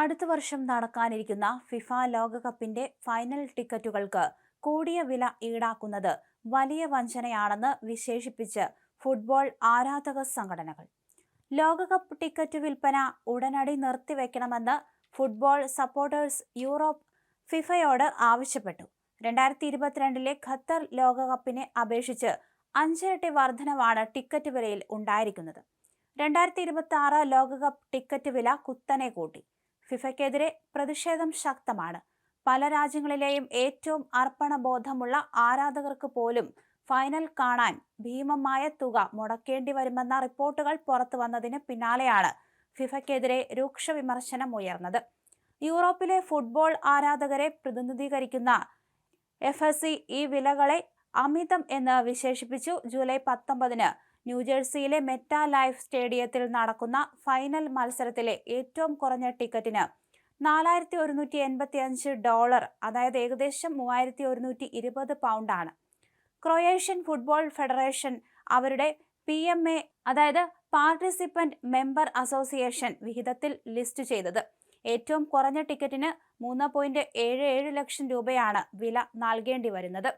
അടുത്ത വർഷം നടക്കാനിരിക്കുന്ന ഫിഫ ലോകകപ്പിന്റെ ഫൈനൽ ടിക്കറ്റുകൾക്ക് കൂടിയ വില ഈടാക്കുന്നത് വലിയ വഞ്ചനയാണെന്ന് വിശേഷിപ്പിച്ച് ഫുട്ബോൾ ആരാധക സംഘടനകൾ. ലോകകപ്പ് ടിക്കറ്റ് വിൽപ്പന ഉടനടി നിർത്തിവെക്കണമെന്ന് ഫുട്ബോൾ സപ്പോർട്ടേഴ്സ് യൂറോപ്പ് ഫിഫയോട് ആവശ്യപ്പെട്ടു. രണ്ടായിരത്തി ഇരുപത്തിരണ്ടിലെ ഖത്തർ ലോകകപ്പിനെ അപേക്ഷിച്ച് അഞ്ചിരട്ടി വർധനവാണ് ടിക്കറ്റ് വിലയിൽ ഉണ്ടായിരിക്കുന്നത്. രണ്ടായിരത്തി ഇരുപത്തി ആറ് ലോകകപ്പ് ടിക്കറ്റ് വില കുത്തനെ കൂട്ടി. ഫിഫയ്ക്കെതിരെ പ്രതിഷേധം ശക്തമാണ്. പല രാജ്യങ്ങളിലെയും ഏറ്റവും അർപ്പണബോധമുള്ള ആരാധകർക്ക് പോലും ഫൈനൽ കാണാൻ ഭീമമായ തുക മുടക്കേണ്ടി വരുമെന്ന റിപ്പോർട്ടുകൾ പുറത്തു വന്നതിന് പിന്നാലെയാണ് ഫിഫയ്ക്കെതിരെ രൂക്ഷ വിമർശനം ഉയർന്നത്. യൂറോപ്പിലെ ഫുട്ബോൾ ആരാധകരെ പ്രതിനിധീകരിക്കുന്ന എഫ് ഈ വിലകളെ അമിതം എന്ന് വിശേഷിപ്പിച്ചു. ജൂലൈ പത്തൊമ്പതിന് ന്യൂജേഴ്സിയിലെ മെറ്റ ലൈഫ് സ്റ്റേഡിയത്തിൽ നടക്കുന്ന ഫൈനൽ മത്സരത്തിലെ ഏറ്റവും കുറഞ്ഞ ടിക്കറ്റിന് നാലായിരത്തി ഒരുന്നൂറ്റി എൺപത്തി അഞ്ച് ഡോളർ അതായത് ഏകദേശം മൂവായിരത്തി ഒരുന്നൂറ്റി ഇരുപത് പൗണ്ടാണ്. ക്രൊയേഷ്യൻ ഫുട്ബോൾ ഫെഡറേഷൻ അവരുടെ പി എം എ അതായത് പാർട്ടിസിപ്പന്റ് മെമ്പർ അസോസിയേഷൻ വിഹിതത്തിൽ ലിസ്റ്റ് ചെയ്തത്. ഏറ്റവും കുറഞ്ഞ ടിക്കറ്റിന് മൂന്ന് പോയിന്റ് ഏഴ് ഏഴ് ലക്ഷം രൂപയാണ് വില നൽകേണ്ടി വരുന്നത്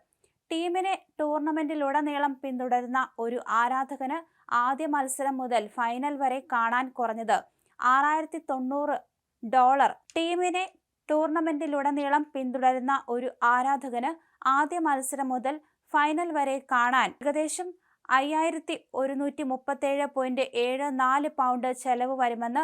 ടീമിനെ ടൂർണമെന്റിലുടനീളം പിന്തുടരുന്ന ഒരു ആരാധകന് ആദ്യ മത്സരം മുതൽ ഫൈനൽ വരെ കാണാൻ കുറഞ്ഞത് ആറായിരത്തി തൊണ്ണൂറ് ഡോളർ. ടീമിനെ ടൂർണമെന്റിലുടനീളം പിന്തുടരുന്ന ഒരു ആരാധകന് ആദ്യ മത്സരം മുതൽ ഫൈനൽ വരെ കാണാൻ ഏകദേശം അയ്യായിരത്തി ഒരുന്നൂറ്റി മുപ്പത്തേഴ് പോയിന്റ് ഏഴ് നാല് പൗണ്ട് ചെലവ് വരുമെന്ന്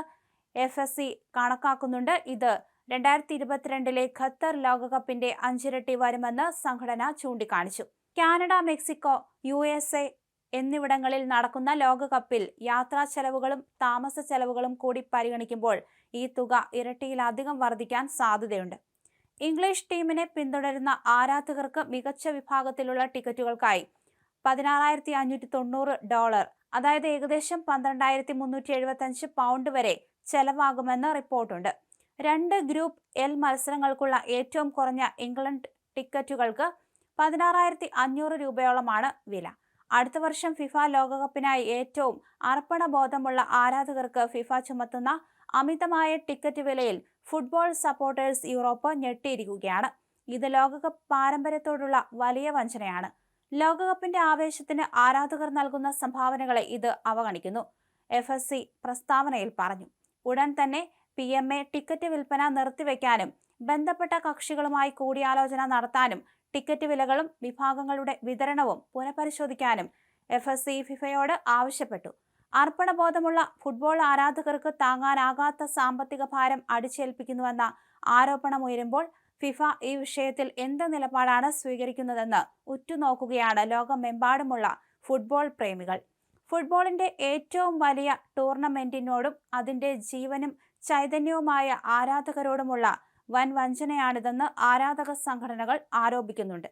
എഫ് എസ് സി കണക്കാക്കുന്നുണ്ട്. ഇത് രണ്ടായിരത്തി ഇരുപത്തിരണ്ടിലെ ഖത്തർ ലോകകപ്പിന്റെ അഞ്ചിരട്ടി വരുമെന്ന് സംഘടന ചൂണ്ടിക്കാണിച്ചു. Canada Mexico U S A എന്നിവിടങ്ങളിൽ നടക്കുന്ന ലോകകപ്പിൽ യാത്രാ ചെലവുകളും താമസ ചെലവുകളും കൂടി പരിഗണിക്കുമ്പോൾ ഈ തുക ഇരട്ടിയിലധികം വർദ്ധിക്കാൻ സാധ്യതയുണ്ട്. ഇംഗ്ലീഷ് ടീമിനെ പിന്തുടരുന്ന ആരാധകർക്ക് മികച്ച വിഭാഗത്തിലുള്ള ടിക്കറ്റുകൾക്കായി പതിനാറായിരത്തി അഞ്ഞൂറ്റി തൊണ്ണൂറ് ഡോളർ അതായത് ഏകദേശം പന്ത്രണ്ടായിരത്തി മുന്നൂറ്റി എഴുപത്തി അഞ്ച് പൗണ്ട് വരെ ചെലവാകുമെന്ന് റിപ്പോർട്ടുണ്ട്. രണ്ട് ഗ്രൂപ്പ് എൽ മത്സരങ്ങൾക്കുള്ള ഏറ്റവും കുറഞ്ഞ ഇംഗ്ലണ്ട് ടിക്കറ്റുകൾക്ക് പതിനാറായിരത്തി അഞ്ഞൂറ് രൂപയോളമാണ് വില. അടുത്ത വർഷം ഫിഫ ലോകകപ്പിനായി ഏറ്റവും അർപ്പണബോധമുള്ള ആരാധകർക്ക് ഫിഫ ചുമത്തുന്ന അമിതമായ ടിക്കറ്റ് വിലയിൽ ഫുട്ബോൾ സപ്പോർട്ടേഴ്സ് യൂറോപ്പ് ഞെട്ടിയിരിക്കുകയാണ്. ഇത് ലോകകപ്പ് പാരമ്പര്യത്തോടുള്ള വലിയ വഞ്ചനയാണ്. ലോകകപ്പിന്റെ ആവേശത്തിന് ആരാധകർ നൽകുന്ന സംഭാവനകളെ ഇത് അവഗണിക്കുന്നു. എഫ് പ്രസ്താവനയിൽ പറഞ്ഞു. ഉടൻ തന്നെ പി എം എ ടിക്കറ്റ് വിൽപ്പന നിർത്തിവെക്കാനും ബന്ധപ്പെട്ട കക്ഷികളുമായി കൂടിയാലോചന നടത്താനും ടിക്കറ്റ് വിലകളും വിഭാഗങ്ങളുടെ വിതരണവും പുനഃപരിശോധിക്കാനും എഫ് എസ് സി ഫിഫയോട് ആവശ്യപ്പെട്ടു. അർപ്പണബോധമുള്ള ഫുട്ബോൾ ആരാധകർക്ക് താങ്ങാനാകാത്ത സാമ്പത്തിക ഭാരം അടിച്ചേൽപ്പിക്കുന്നുവെന്ന ആരോപണമുയരുമ്പോൾ ഫിഫ ഈ വിഷയത്തിൽ എന്ത് നിലപാടാണ് സ്വീകരിക്കുന്നതെന്ന് ഉറ്റുനോക്കുകയാണ് ലോകമെമ്പാടുമുള്ള ഫുട്ബോൾ പ്രേമികൾ. ഫുട്ബോളിന്റെ ഏറ്റവും വലിയ ടൂർണമെന്റിനോടും അതിന്റെ ജീവനും ചൈതന്യവുമായ ആരാധകരോടുമുള്ള വൻ വഞ്ചനയാണിതെന്ന് ആരാധക സംഘടനകൾ ആരോപിക്കുന്നുണ്ട്.